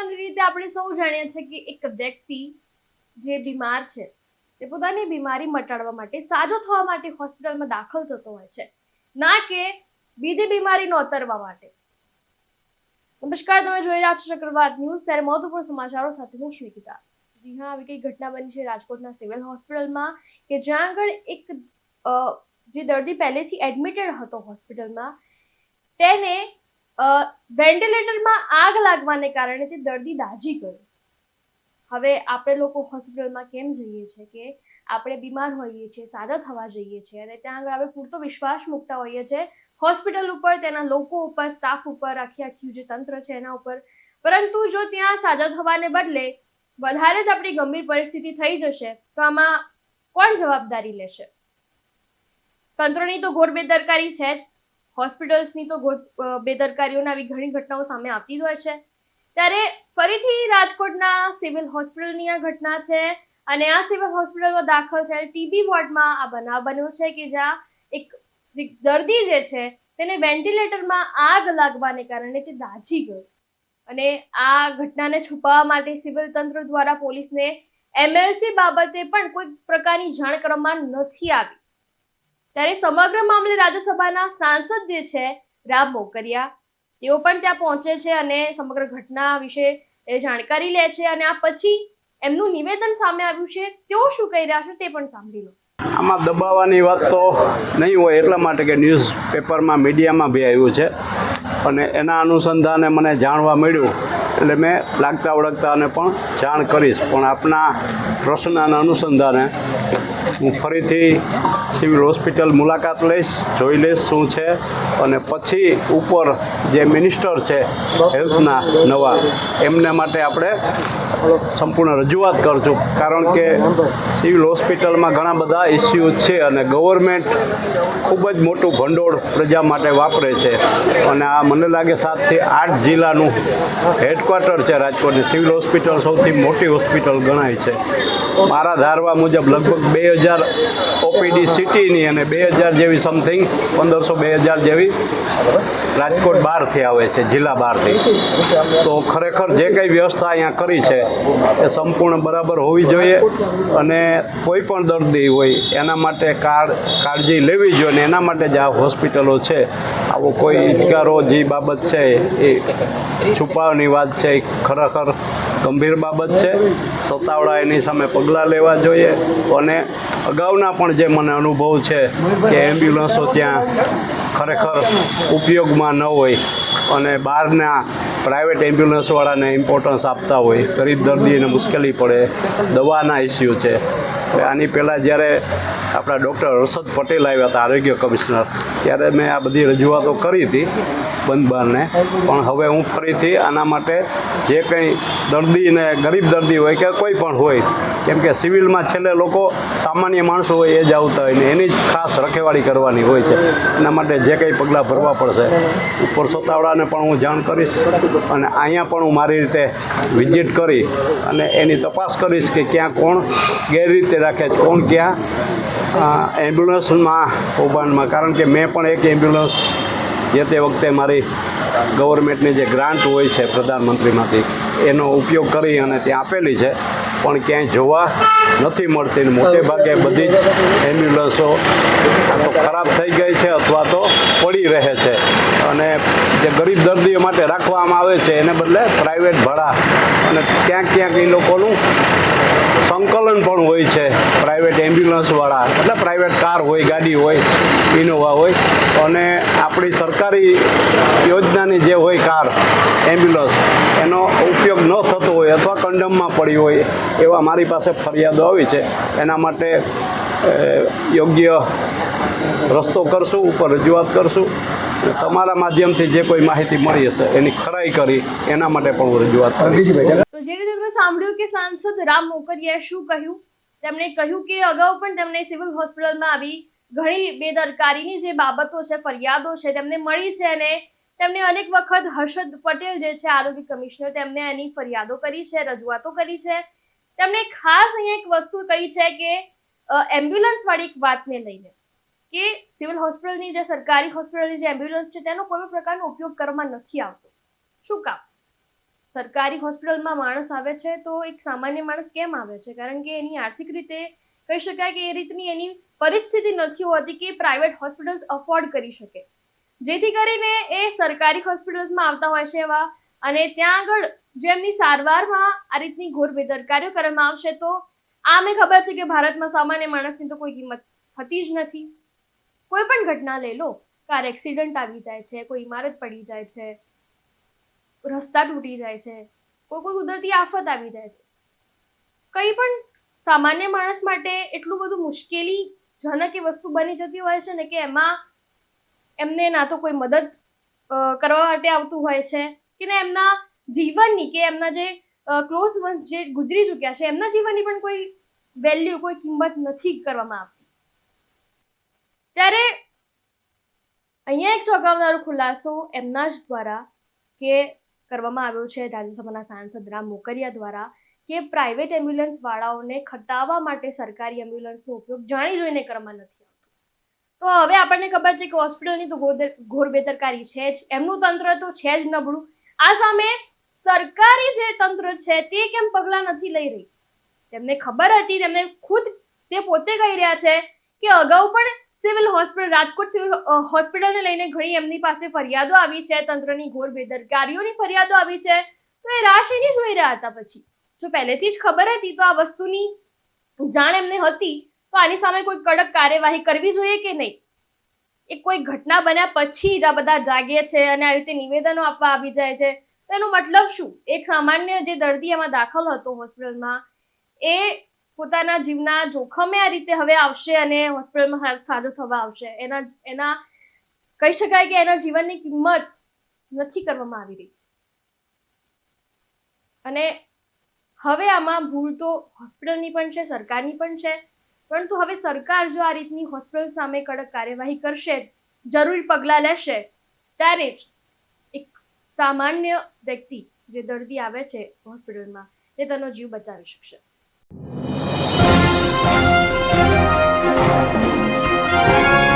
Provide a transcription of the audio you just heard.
સામાન્ય રીતે આપણે સૌ જાણીએ છીએ કે એક વ્યક્તિ જે બીમાર છે, તે પોતાની બીમારી મટાડવા માટે, સાજો થવા માટે હોસ્પિટલમાં દાખલ થતો હોય છે. ના કે બીજી બીમારી નોતરવા માટે. નમસ્કાર, તમે જોઈ રહ્યા છો ચક્રવાત ન્યૂઝ. ત્યારે મહત્વપૂર્ણ સમાચારો સાથે હું શ્રીકિતા જી હા, આવી કઈ ઘટના બની છે રાજકોટના સિવિલ હોસ્પિટલમાં કે જ્યાં આગળ એક જે દર્દી પહેલેથી એડમિટેડ હતો હોસ્પિટલમાં, તેને વેન્ટિલેટરમાં આગ લાગવાને કારણે તે દર્દી દાઝી ગયો. હવે આપણે લોકો હોસ્પિટલમાં કેમ જઈએ છીએ કે આપણે બીમાર હોઈએ છીએ, સાજા થવા જઈએ છીએ અને ત્યાં આગળ આપણે પૂરતો વિશ્વાસ મૂકતા હોઈએ છીએ. હોસ્પિટલ ઉપર, તેના લોકો ઉપર, સ્ટાફ ઉપર, આખી આખી જે તંત્ર છે એના ઉપર. પરંતુ જો ત્યાં સાજા થવાને બદલે વધારે જ આપણી ગંભીર પરિસ્થિતિ થઈ જશે, તો આમાં કોણ જવાબદારી લેશે? તંત્રની તો ઘોર બેદરકારી છે જ. હોસ્પિટલ્સની તો બેદરકારીઓના આવી ઘણી ઘટનાઓ સામે આવતી જ હોય છે. ત્યારે ફરીથી રાજકોટના સિવિલ હોસ્પિટલની આ ઘટના છે અને આ સિવિલ હોસ્પિટલમાં દાખલ થયેલ ટીબી વોર્ડમાં આ બનાવ બન્યો છે કે જ્યાં એક દર્દી જે છે તેને વેન્ટિલેટરમાં આગ લાગવાને કારણે તે દાઝી ગયો. અને આ ઘટનાને છુપાવવા માટે સિવિલ તંત્ર દ્વારા પોલીસને એમએલસી બાબતે પણ કોઈ પ્રકારની જાણ કરવામાં નથી આવી. ત્યારે સમગ્ર મામલે રાજ્યસભાના સાંસદ જે છે, રામ મોકરિયા, તેઓ પણ ત્યાં પહોંચે છે અને સમગ્ર ઘટના વિશે એ જાણકારી લે છે અને આ પછી એમનું નિવેદન સામે આવ્યું છે. તેઓ શું કહી રહ્યા છે તે પણ સાંભળી લો. આમાં દબાવવાની વાત તો નહીં હોય એટલા માટે કે ન્યૂઝ પેપરમાં, મીડિયામાં બી આવ્યું છે. અને એના અનુસંધાને મને જાણવા મળ્યું એટલે મેં લાગતા ઓળખતાને પણ જાણ કરીશ. પણ આપના પ્રશ્નના અનુસંધાને હું ફરીથી સિવિલ હોસ્પિટલ મુલાકાત લઈશ, જોઈ લઈશ શું છે અને પછી ઉપર જે મિનિસ્ટર છે હેલ્થના નવા, એમને માટે આપણે સંપૂર્ણ રજૂઆત કરજો કારણ કે સિવિલ હોસ્પિટલમાં ઘણા બધા ઇસ્યુ છે અને ગવર્મેન્ટ ખૂબ જ મોટું ભંડોળ પ્રજા માટે વાપરે છે. અને આ મને લાગે સાતથી આઠ જિલ્લાનું હેડક્વાર્ટર છે રાજકોટની સિવિલ હોસ્પિટલ સૌથી મોટી હોસ્પિટલ ગણાય છે. મારા ધારવા મુજબ લગભગ બે હજાર ઓપીડી સિટીની અને બે હજાર જેવી સમથિંગ પંદરસો બે હજાર જેવી રાજકોટ બહારથી આવે છે, જિલ્લા બહારથી તો ખરેખર જે કંઈ વ્યવસ્થા અહીંયા કરી છે, એ સંપૂર્ણ બરાબર હોવી જોઈએ અને કોઈ પણ દર્દી હોય, એના માટે કાળ કાળજી લેવી જોઈએ અને એના માટે જ આ હોસ્પિટલો છે. આવો કોઈ ઇજકારો જે બાબત છે, એ છુપાવની વાત છે, એ ખરેખર ગંભીર બાબત છે. સત્તાવડા એની સામે પગલાં લેવા જોઈએ અને અગાઉના પણ જે મને અનુભવ છે કે એમ્બ્યુલન્સો ત્યાં ખરેખર ઉપયોગમાં ન હોય અને બહારના પ્રાઇવેટ એમ્બ્યુલન્સવાળાને ઇમ્પોર્ટન્સ આપતા હોય. ગરીબ દર્દીને મુશ્કેલી પડે. દવાના ઇસ્યુ છે. આની પહેલાં જ્યારે આપણા ડૉક્ટર હર્ષદ પટેલ આવ્યા હતા, આરોગ્ય કમિશનર ત્યારે મેં આ બધી રજૂઆતો કરી હતી. બંધ બારને પણ હવે હું ફરીથી આના માટે જે કંઈ દર્દી ને ગરીબ દર્દી હોય કે કોઈ પણ હોય, કેમ કે સિવિલમાં છેલ્લે લોકો સામાન્ય માણસો હોય એ જ આવતા હોય ને એની જ ખાસ રખેવાળી કરવાની હોય છે. એના માટે જે કંઈ પગલાં ભરવા પડશે. ઉપર સોતાવડાને પણ હું જાણ કરીશ અને અહીંયા પણ હું મારી રીતે વિઝિટ કરી અને એની તપાસ કરીશ કે ક્યાં કોણ ગેરરીતે રાખે છે, કોણ ક્યાં. એમ્બ્યુલન્સમાં કૌભાંડમાં. કારણ કે મેં પણ એક એમ્બ્યુલન્સ જે તે વખતે મારી ગવર્મેન્ટની જે ગ્રાન્ટ હોય છે પ્રધાનમંત્રીમાંથી, એનો ઉપયોગ કરી અને ત્યાં આપેલી છે. પણ ક્યાંય જોવા નથી મળતી મોટે ભાગે બધી જ એમ્બ્યુલન્સો તો ખરાબ થઈ ગઈ છે અથવા તો પડી રહે છે. અને જે ગરીબ દર્દીઓ માટે રાખવામાં આવે છે, એને બદલે પ્રાઇવેટ ભાડા અને ક્યાંક ક્યાંક એ લોકોનું સંકલન પણ હોય છે. પ્રાઇવેટ એમ્બ્યુલન્સવાળા એટલે પ્રાઇવેટ કાર હોય, ગાડી હોય ઇનોવા હોય. અને આપણી સરકારી યોજનાની જે હોય કાર એમ્બ્યુલન્સ એનો ઉપયોગ ન થતો હોય અથવા કંડમમાં પડી હોય, એવા મારી પાસે ફરિયાદો આવી છે. એના માટે યોગ્ય રસ્તો કરશું ઉપર રજૂઆત કરશું. તમારા માધ્યમથી જે કોઈ માહિતી મળી હશે એની ખરાઈ કરી એના માટે પણ હું રજૂઆત કરીશ. તો જે રીતે તમે સાંભળ્યું કે સાંસદ રામ મોકરિયાએ શું કહ્યું? તેમણે કહ્યું કે અગાઉ પણ તેમણે સિવિલ હોસ્પિટલમાં આવી ઘણી બેદરકારીની જે બાબતો છે ફરિયાદો છે તેમને મળી છે અને તેમને અનેક વખત હર્ષદ પટેલ જે છે આરોગ્ય કમિશનર તેમને એની ફરિયાદો કરી છે રજૂઆતો કરી છે. તેમણે ખાસ અહીંયા એક વસ્તુ કહી છે કે એમ્બ્યુલન્સ વાળી એક વાતને લઈને કે સિવિલ હોસ્પિટલની જે સરકારી હોસ્પિટલની જે એમ્બ્યુલન્સ છે, તેનો કોઈ પ્રકારનો ઉપયોગ કરવામાં નથી આવતો. શું કામ? સરકારી હોસ્પિટલમાં માણસ આવે છે તો એક સામાન્ય માણસ કેમ આવે છે? કારણ કે એની આર્થિક રીતે કહી શકાય કે એ રીતની એની પરિસ્થિતિ નથી હોતી કે પ્રાઇવેટ હોસ્પિટલ્સ અફોર્ડ કરી શકે. જેથી કરીને એ સરકારી હોસ્પિટલ્સમાં આવતા હોય છે એવા અને ત્યાં આગળ જેમની સારવારમાં આ રીતની ઘોર બેદરકારીઓ કરવામાં આવશે તો આમે ખબર છે કે ભારતમાં સામાન્ય માણસની તો કોઈ કિંમત થતી જ નથી. કોઈ પણ ઘટના લઈ લો, કાર એક્સિડન્ટ આવી જાય છે, કોઈ ઇમારત પડી જાય છે, રસ્તા તૂટી જાય છે, કોઈ કોઈ કુદરતી આફત આવી જાય છે. કંઈ પણ સામાન્ય માણસ માટે એટલું બધું મુશ્કેલી જનક એ વસ્તુ બની જતી હોય છે ને કે એમાં એમને ના તો કોઈ મદદ કરવા માટે આવતું હોય છે કે ને એમના જીવનની કે એમના જે ક્લોઝ વન્સ જે ગુજરી ચૂક્યા છે, એમના જીવનની પણ કોઈ વેલ્યુ કોઈ કિંમત નથી કરવામાં આવતી. ત્યારે અહીંયા એક ચોંકાવનારો ખુલાસો એમના જ દ્વારા કે કરવામાં આવ્યો છે, રાજ્યસભાના સાંસદ રામ મોકરિયા દ્વારા કે પ્રાઇવેટ એમ્બ્યુલન્સ વાળાઓને ખટાવવા માટે સરકારી એમ્બ્યુલન્સનો ઉપયોગ જાણી જોઈને કરવામાં નથી આવતો. તો હવે આપણને ખબર છે કે હોસ્પિટલની તો ઘોર બેદરકારી છે જ, એમનું તંત્ર તો છે જ નબળું. આ સામે સરકારી જે તંત્ર છે તે કેમ પગલાં નથી લઈ રહી? તેમને ખબર હતી, તેમને ખુદ તે પોતે કહી રહ્યા છે કે અગાઉ પણ સિવિલ હોસ્પિટલ, રાજકોટ સિવિલ હોસ્પિટલને લઈને ઘણી એમની પાસે ફરિયાદો આવી છે, તંત્રની ઘોર બેદરકારીઓની ફરિયાદો આવી છે. તો એ રાહ નહીં જોઈ રહ્યા હતા પછી? જો પહેલેથી જ ખબર હતી તો આ વસ્તુની જાણ એમને હતી, તો આની સામે કોઈ કડક કાર્યવાહી કરવી જોઈએ કે નહીં? એ કોઈ ઘટના બન્યા પછી જ આ બધા જાગે છે અને આ રીતે નિવેદનો આપવા આવી જાય છે. એનો મતલબ શું? એક સામાન્ય જે દર્દી એમાં દાખલ હતો હોસ્પિટલમાં, એ પોતાના જીવના જોખમે આ રીતે હવે આવશે અને હોસ્પિટલમાં સાજો થવા આવશે. એના એના કહી શકાય કે એના જીવનની કિંમત નથી કરવામાં આવી રહી. અને હવે આમાં ભૂલ તો હોસ્પિટલની પણ છે, સરકારની પણ છે, પરંતુ હવે સરકાર જો આ રીતની હોસ્પિટલ સામે કડક કાર્યવાહી કરશે, જરૂરી પગલાં લેશે, ત્યારે જ સામાન્ય વ્યક્તિ જે દર્દી આવે છે હોસ્પિટલમાં તે તેનો જીવ બચાવી શકશે. thank you